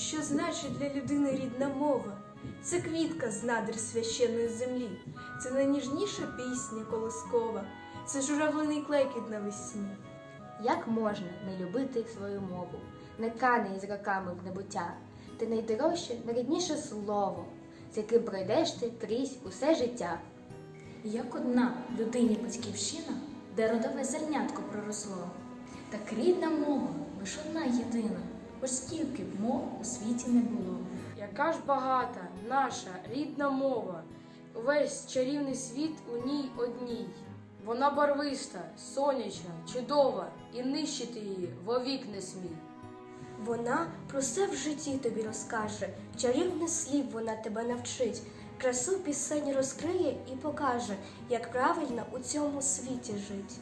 Що значить для людини рідна мова? Це квітка з надр священної землі, це найніжніша пісня колискова, це журавлиний клекіт навесні. Як можна не любити свою мову, не кане із роками в небуття, ти найдорожче, найрідніше слово, з яким пройдеш ти крізь усе життя. Як одна людині батьківщина, де родове зернятко проросло, так рідна мова лиш одна єдина, ось стільки б мов у світі не було. Яка ж багата наша рідна мова, увесь чарівний світ у ній одній. Вона барвиста, сонячна, чудова, і нищити її вовік не смій. Вона про все в житті тобі розкаже, чарівних слів вона тебе навчить, красу пісень розкриє і покаже, як правильно у цьому світі жить.